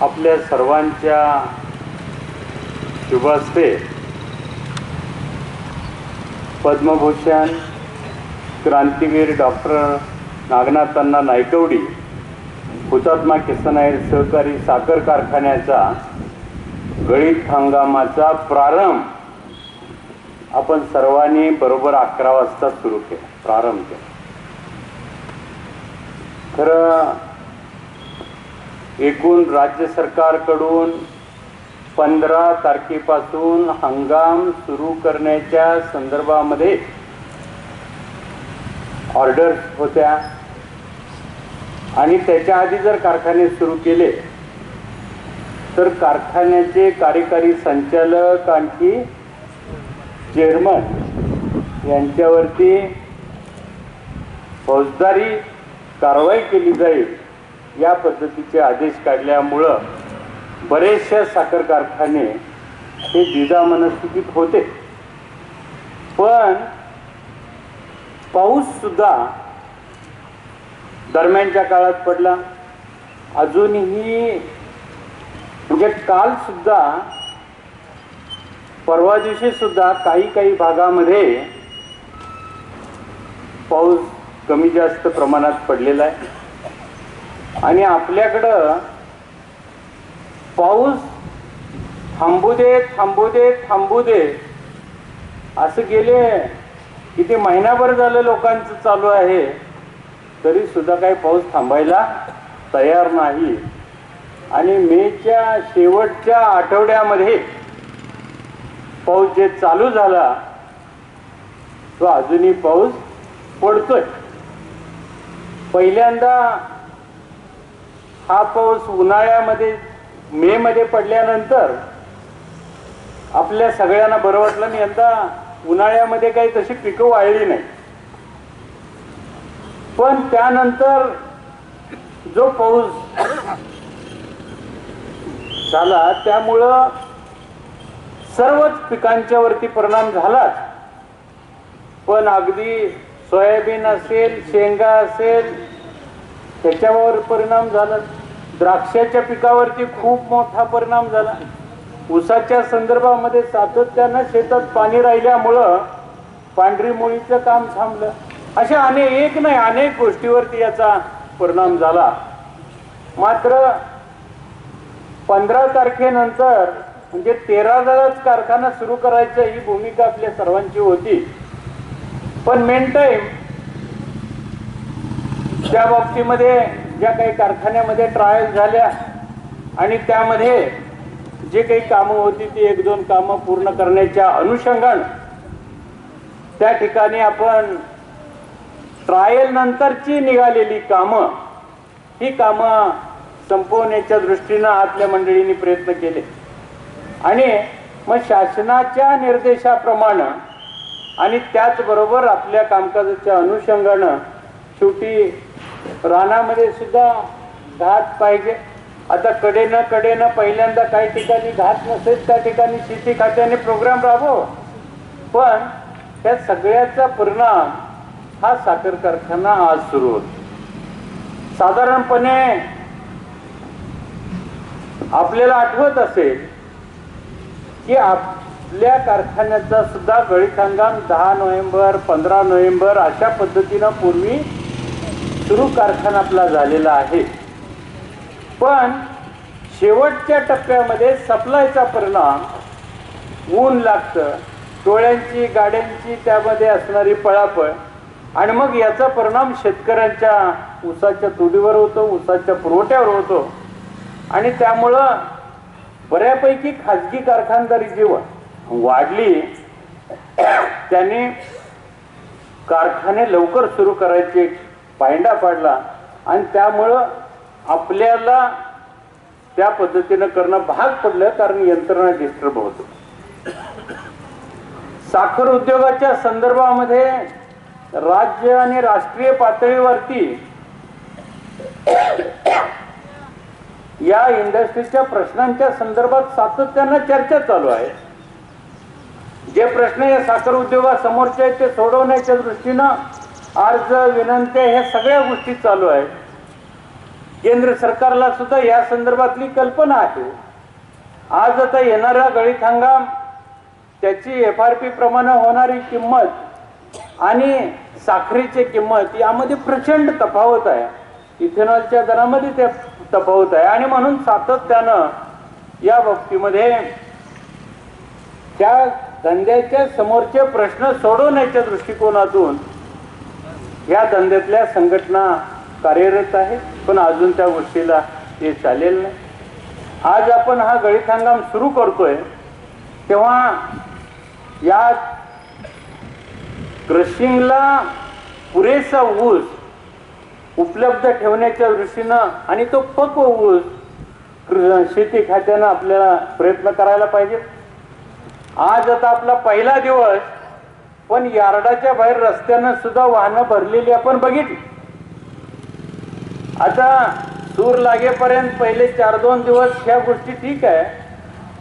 आपल्या सर्वांच्या शुभास्ते. पद्मभूषण क्रांतीवीर डॉक्टर नागनाथांना नायकवडी हुतात्मा किसनायर सहकारी साखर कारखान्याचा गळीत हंगामाचा प्रारंभ. आपण सर्वांनी बरोबर अकरा वाजता सुरू केला प्रारंभ केला. खरं एकूण राज्य सरकारकडून पंधरा तारखेपासून हंगाम सुरू करण्याच्या संदर्भामध्ये ऑर्डर्स होत्या. आणि त्याच्या आधी जर कारखाने सुरू केले तर कारखान्याचे कार्यकारी संचालक आणखी चेअरमन यांच्यावरती फौजदारी कारवाई केली जाईल. या पद्धतीचे आदेश काढल्यामुळं बरेचशा साखर कारखाने हे द्विधा मनस्थितीत होते. पण पाऊस सुद्धा दरम्यानच्या काळात पडला. अजूनही म्हणजे काल सुद्धा परवा दिवशी सुद्धा काही काही भागामध्ये पाऊस कमी जास्त प्रमाणात पडलेला आहे. आणि आपल्याकडं पाऊस थांबू दे थांबू दे थांबू दे. असं गेले किती महिनाभर झालं लोकांचं चालू आहे. तरी सुद्धा काही पाऊस थांबायला तयार नाही. आणि मेच्या शेवटच्या आठवड्यामध्ये पाऊस जे चालू झाला तो अजूनही पाऊस पडतोय. पहिल्यांदा हा पाऊस उन्हाळ्यामध्ये मे मध्ये पडल्यानंतर आपल्या सगळ्यांना बरं वाटलं आणि यंदा उन्हाळ्यामध्ये काही तशी पिकं वाळली नाही. पण त्यानंतर जो पाऊस झाला त्यामुळं सर्वच पिकांच्या वरती परिणाम झालाच पण अगदी सोयाबीन असेल शेंगा असेल त्याच्यावर परिणाम झाला. द्राक्षाच्या पिकावरती खूप मोठा परिणाम झाला. ऊसाच्या संदर्भामध्ये सातत्यानं शेतात पाणी राहिल्यामुळं पांढरी मुळीचं काम थांबलं. अशा अनेक नाही अनेक गोष्टीवरती याचा परिणाम झाला. मात्र पंधरा तारखेनंतर म्हणजे तेरालाच कारखाना सुरू करायचं ही भूमिका आपल्या सर्वांची होती. पण मेन टाईम त्या बाबतीमध्ये ज्या काही कारखान्यामध्ये ट्रायल झाल्या आणि त्यामध्ये जे काही कामं होती ती एक दोन कामं पूर्ण करण्याच्या अनुषंगानं त्या ठिकाणी आपण ट्रायल नंतरची निघालेली कामं ही कामं संपवण्याच्या दृष्टीनं आतल्या मंडळींनी प्रयत्न केले. आणि मग शासनाच्या निर्देशाप्रमाणे आणि त्याचबरोबर आपल्या कामकाजाच्या अनुषंगानं शेवटी रानामध्ये सुद्धा घात पाहिजे. आता कडेनं कडेनं पहिल्यांदा काही ठिकाणी घात नसेल त्या ठिकाणी शेती खात्याने प्रोग्राम राबव पण त्या सगळ्याचा परिणाम हा साखर कारखाना आज सुरू होतो. साधारणपणे आपल्याला आठवत असेल की आपल्या कारखान्याचा सुद्धा गळीत हंगाम दहा नोव्हेंबर पंधरा नोव्हेंबर अशा पद्धतीनं पूर्वी सुरू कारखाना आपला झालेला आहे. पण शेवटच्या टप्प्यामध्ये सप्लायचा परिणाम ऊन लागतं. टोळ्यांची गाड्यांची त्यामध्ये असणारी पळापळ आणि मग याचा परिणाम शेतकऱ्यांच्या ऊसाच्या तुडीवर होतो ऊसाच्या पुरवठ्यावर होतो. आणि त्यामुळं बऱ्यापैकी खाजगी कारखानदारी जीवन वाढली. त्याने कारखाने लवकर सुरू करायचे. पायंडा पाडला आणि त्यामुळं आपल्याला त्या पद्धतीनं करणं भाग पडलं कारण यंत्रणा डिस्टर्ब होतो. साखर उद्योगाच्या संदर्भामध्ये राज्य आणि राष्ट्रीय पातळीवरती या इंडस्ट्रीच्या प्रश्नांच्या संदर्भात सातत्यानं चर्चा चालू आहे. जे प्रश्न या साखर उद्योगासमोरचे आहेत ते सोडवण्याच्या दृष्टीनं अर्ज विनंत्या ह्या सगळ्या गोष्टी चालू आहेत. केंद्र सरकारला सुद्धा या संदर्भातली कल्पना आहे. आज आता येणारा गळीत हंगाम त्याची एफ आर पी प्रमाणे होणारी किंमत आणि साखरेची किंमत यामध्ये प्रचंड तफावत आहे. इथेनॉलच्या दरामध्ये ते तफावत आहे आणि म्हणून सातत्यानं या बाबतीमध्ये त्या धंद्याच्या समोरचे प्रश्न सोडवण्याच्या दृष्टिकोनातून या धंद्यातल्या संघटना कार्यरत आहेत पण अजून त्या गोष्टीला हे चालेल नाही. आज आपण हा गळीत हंगाम सुरू करतोय तेव्हा या क्रशिंगला पुरेसा ऊस उपलब्ध ठेवण्याच्या दृष्टीनं आणि तो पक्व ऊस शेती खात्यानं आपल्याला प्रयत्न करायला पाहिजे. आज आता आपला पहिला दिवस पण यार्डाच्या बाहेर रस्त्यानं सुद्धा वाहनं भरलेली आपण बघितली. आता सूर लागेपर्यंत पहिले चार दोन दिवस ह्या गोष्टी ठीक आहे.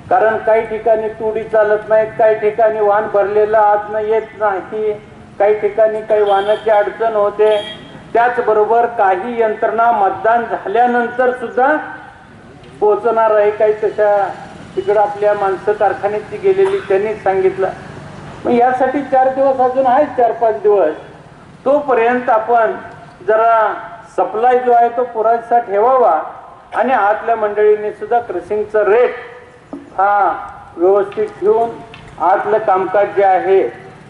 कारण काही ठिकाणी तुडी चालत नाहीत काही ठिकाणी वाहन भरलेलं आतनं येत नाही काही ठिकाणी काही वाहनाची अडचण होते. त्याचबरोबर काही यंत्रणा मतदान झाल्यानंतर सुद्धा पोहोचणार आहे. काही तशा तिकडं आपल्या माणसं कारखान्याची गेलेली त्यांनी सांगितलं. मग यासाठी चार दिवस अजून आहेत चार पाच दिवस. तोपर्यंत आपण जरा सप्लाय जो आहे तो पुरासा ठेवावा आणि आतल्या मंडळींनी सुद्धा क्रसिंगचा रेट हा व्यवस्थित ठेवून आतलं कामकाज जे आहे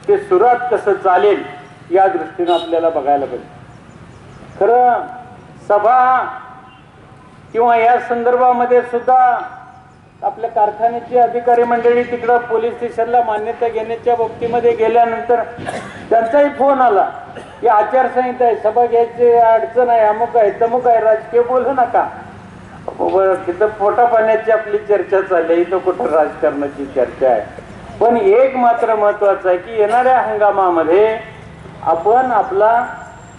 ते सुरात कसं चालेल या दृष्टीनं आपल्याला बघायला पाहिजे खरं सभा किंवा या संदर्भामध्ये सुद्धा आपल्या कारखान्याची अधिकारी मंडळी तिकडं पोलीस स्टेशनला मान्यता घेण्याच्या बाबतीमध्ये गेल्यानंतर त्यांचाही फोन आला की आचारसंहिता आहे सभा घ्यायची अडचण आहे अमुक आहे तमुक आहे राजकीय बोलू नका. तिथं पोटा पाण्याची आपली चर्चा चालली आहे, इथं कुठं राजकारणाची चर्चा आहे? पण एक मात्र महत्वाचं आहे की येणाऱ्या हंगामामध्ये आपण आपला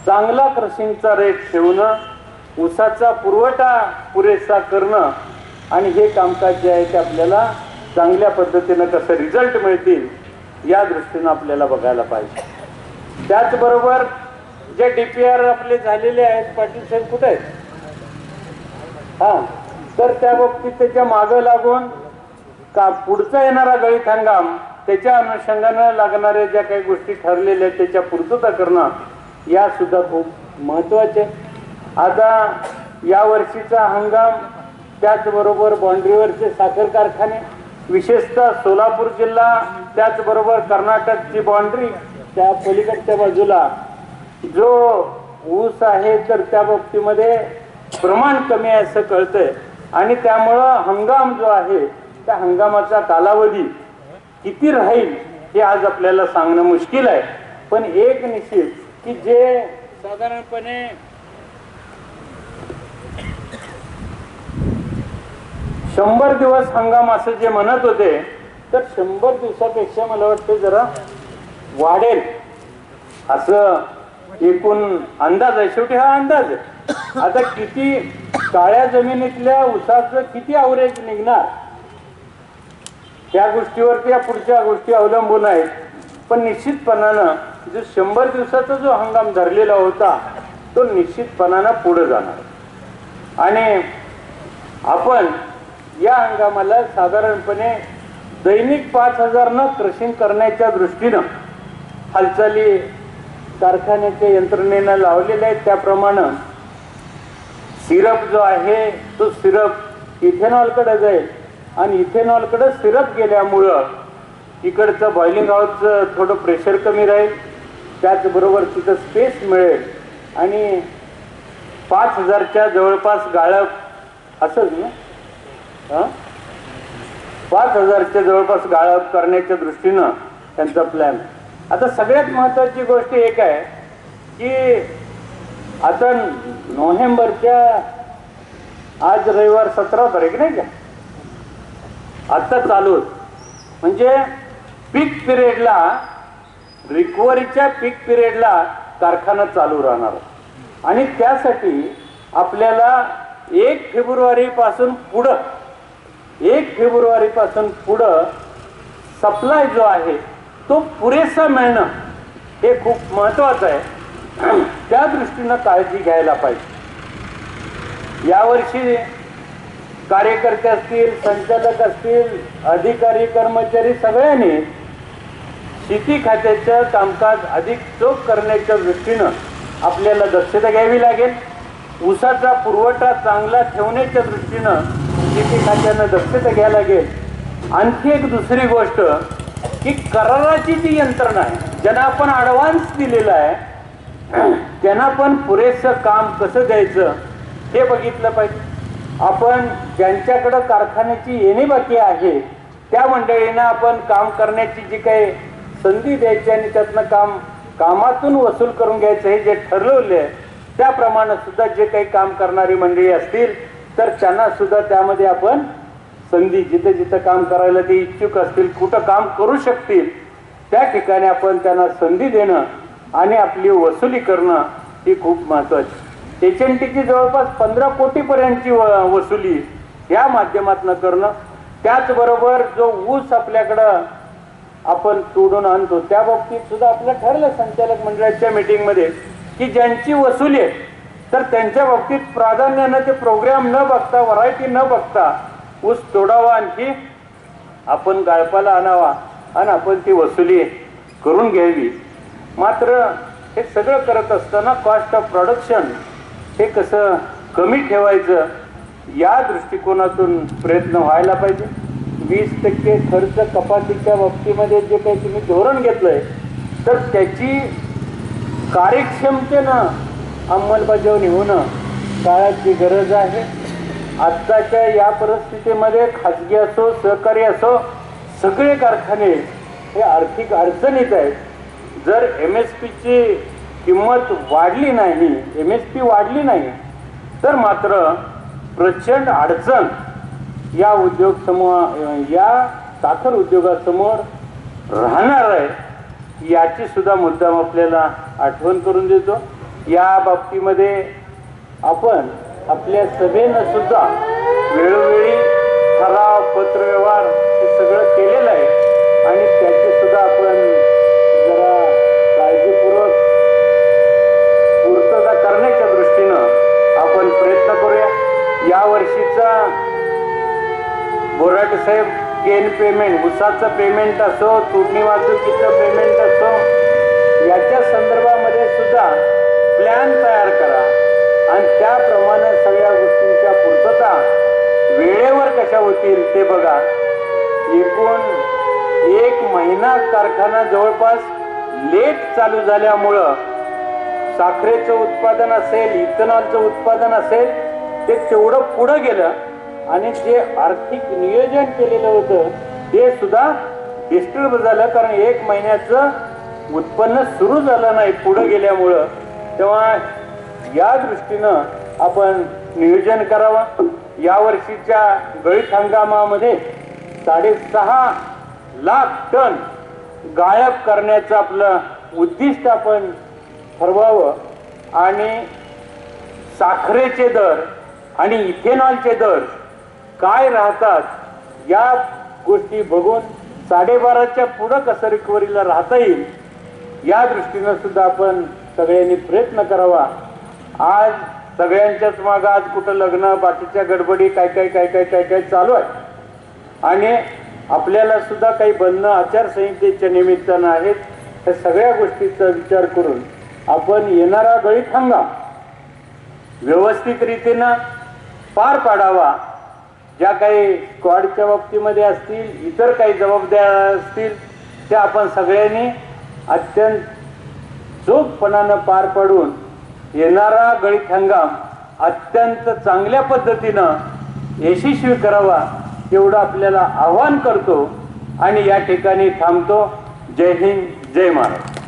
चांगला क्रशिंगचा रेट ठेवणं ऊसाचा पुरवठा पुरेसा करणं आणि हे कामकाज जे आहे ते आपल्याला चांगल्या पद्धतीनं कसं रिझल्ट मिळतील या दृष्टीनं आपल्याला बघायला पाहिजे. त्याचबरोबर जे डी पी आर आपले झालेले आहेत पाटील साहेब कुठे आहेत? हा तर त्या बाबतीत त्याच्या मागं लागून का पुढचा येणारा गळीत हंगाम त्याच्या अनुषंगानं लागणाऱ्या ज्या काही गोष्टी ठरलेल्या आहेत त्याच्या पूर्तता करणं या सुद्धा खूप महत्त्वाचे. आता या वर्षीचा हंगाम त्याचबरोबर बाँड्रीवरचे साखर कारखाने विशेषतः सोलापूर जिल्हा त्याचबरोबर कर्नाटकची बाँड्री त्या पलीकडच्या बाजूला. जो ऊस आहे तर त्या बाबतीमध्ये प्रमाण कमी आहे असं कळतंय. आणि त्यामुळं हंगाम जो आहे त्या हंगामाचा कालावधी किती राहील हे आज आपल्याला सांगणं मुश्किल आहे. पण एक निश्चित की जे साधारणपणे शंभर दिवस हंगाम असं जे म्हणत होते तर शंभर दिवसापेक्षा मला वाटतं जरा वाढेल. असं एकूण अंदाज आहे. शेवटी हा अंदाज आहे. आता किती काळ्या जमिनीतल्या उसाचं किती अवरेज निघणार? त्या गोष्टीवरती या पुढच्या गोष्टी अवलंबून आहेत. पण निश्चितपणानं जो शंभर दिवसाचा जो हंगाम धरलेला होता तो निश्चितपणानं पुढे जाणार. आणि आपण या हंगामाला साधारणपणे दैनिक पाच हजारनं क्रशिंग करण्याच्या दृष्टीनं हालचाली कारखान्याच्या यंत्रणेनं लावलेल्या आहेत. त्याप्रमाणे सिरप जो आहे तो सिरप इथेनॉलकडे जाईल आणि इथेनॉलकडे सिरप गेल्यामुळं इकडचं बॉइलिंग हाऊसचं थोडं प्रेशर कमी राहील. त्याचबरोबर तिथं स्पेस मिळेल. आणि पाच हजारच्या जवळपास गाळप असंच ना? पाच हजारच्या जवळपास गाळप करण्याच्या दृष्टीनं त्यांचा प्लॅन आता सगळ्यात महत्वाची गोष्ट एक आहे की आता नोव्हेंबरच्या आज रविवार सतरा तारीख नाही का? आत्ता चालू म्हणजे पीक पिरियडला रिकव्हरीच्या पीक पिरियडला कारखाना चालू राहणार. आणि त्यासाठी आपल्याला एक फेब्रुवारी पासून पुढं एक फेब्रुवारी पासून पुढं सप्लाय जो आहे तो पुरेसा मिळणं हे खूप महत्वाचं आहे. त्या दृष्टीनं काळजी घ्यायला पाहिजे. यावर्षी कार्यकर्ते असतील संचालक असतील अधिकारी कर्मचारी सगळ्यांनी शेती खात्याचं कामकाज अधिक चोख करण्याच्या दृष्टीनं आपल्याला दक्षता घ्यावी लागेल. ऊसाचा पुरवठा चांगला ठेवण्याच्या दृष्टीनं शेती खात्यानं दक्षता घ्यायला लागेल. आणखी एक दुसरी गोष्ट की कराराची जी यंत्रणा आहे ज्यांना आपण ॲडव्हान्स दिलेला आहे त्यांना पण पुरेसं काम कसं द्यायचं हे बघितलं पाहिजे. आपण ज्यांच्याकडं कारखान्याची येणे बाकी आहे त्या मंडळींना आपण काम करण्याची जी काही संधी द्यायची आणि त्यातनं काम कामातून वसूल करून घ्यायचं हे जे ठरवलं आहे त्याप्रमाणे सुद्धा जे काही काम करणारी मंडळी असतील तर त्यांना सुद्धा त्यामध्ये आपण संधी जिथं जिथं काम करायला ते इच्छुक असतील कुठं काम करू शकतील त्या ठिकाणी आपण त्यांना संधी देणं आणि आपली वसुली करणं ही खूप महत्वाची. एच एन टीची जवळपास पंधरा कोटीपर्यंतची व वसुली या माध्यमातून करणं. त्याचबरोबर जो ऊस आपल्याकडं आपण तोडून आणतो त्या बाबतीत सुद्धा आपलं ठरलं संचालक मंडळाच्या मीटिंगमध्ये की ज्यांची वसुली आहे तर त्यांच्या बाबतीत प्राधान्यानं ते प्रोग्राम न बघता व्हरायटी न बघता ऊस तोडावा आणखी आपण गाळपाला आणावा आणि आपण ती वसुली करून घ्यावी. मात्र हे सगळं करत असताना कॉस्ट ऑफ प्रोडक्शन हे कसं कमी ठेवायचं या दृष्टिकोनातून प्रयत्न व्हायला पाहिजे. वीस टक्के खर्च कपातीच्या बाबतीमध्ये जे काही तुम्ही धोरण घेतलंय तर त्याची कार्यक्षमतेनं अंमलबजावणी होणं काळाची गरज आहे. आत्ताच्या या परिस्थितीमध्ये खाजगी असो सहकारी असो सगळे कारखाने हे आर्थिक अडचणीत आहेत. जर एम एस पीची किंमत वाढली नाही एम एस पी वाढली नाही तर मात्र प्रचंड अडचण या उद्योग समूह या साखर उद्योगासमोर राहणार आहे. याची सुद्धा मुद्दाम आपल्याला आठवण करून देतो. या बाबतीमध्ये आपण आपल्या सभेनं सुद्धा वेळोवेळी ठराव पत्रव्यवहार हे सगळं केलेलं आहे. आणि त्याची सुद्धा आपण जरा काळजीपूर्वक पूर्तता करण्याच्या दृष्टीनं आपण प्रयत्न करूया. या वर्षीचा बोराटे साहेब केन पेमेंट उसाचं पेमेंट असो तोडणी वाहतुकीचं पेमेंट असो याच्या संदर्भामध्ये सुद्धा प्लॅन तयार करा. आणि त्याप्रमाणे सगळ्या गोष्टींच्या पूर्तता वेळेवर कशा होतील ते बघा. एकूण एक महिना कारखाना जवळपास लेट चालू झाल्यामुळं साखरेचं उत्पादन असेल इथेनॉलचं उत्पादन असेल ते तेवढं पुढं गेलं आणि जे आर्थिक नियोजन केलेलं होतं ते सुद्धा डिस्टर्ब झालं. कारण एक महिन्याचं उत्पन्न सुरू झालं नाही पुढं गेल्यामुळं. तेव्हा या दृष्टीनं आपण नियोजन करावं. या वर्षीच्या गळीत हंगामामध्ये साडेसहा लाख टन गायब करण्याचं आपलं उद्दिष्ट आपण ठरवावं. आणि साखरेचे दर आणि इथेनॉलचे दर काय राहतात या गोष्टी बघून साडेबाराच्या पुढं कसं रिकव्हरीला राहता येईल. या दृष्टीनं सुद्धा आपण सगळ्यांनी प्रयत्न करावा. आज सगळ्यांच्याच मागं आज कुठं लग्न बाकीच्या गडबडी काय काय काय काय काय काय चालू आहे. आणि आपल्याला सुद्धा काही बंधनं आचारसंहितेच्या निमित्तानं आहेत त्या सगळ्या गोष्टीचा विचार करून आपण येणारा गळीत हंगाम व्यवस्थित रीतीनं पार पाडावा. ज्या काही स्क्वॉडच्या बाबतीमध्ये असतील इतर काही जबाबदाऱ्या असतील त्या आपण सगळ्यांनी अत्यंत चोखपणानं पार पाडून येणारा गळीत हंगाम अत्यंत चांगल्या पद्धतीनं यशस्वी करावा एवढं आपल्याला आव्हान करतो आणि या ठिकाणी थांबतो. जय हिंद जय महाराज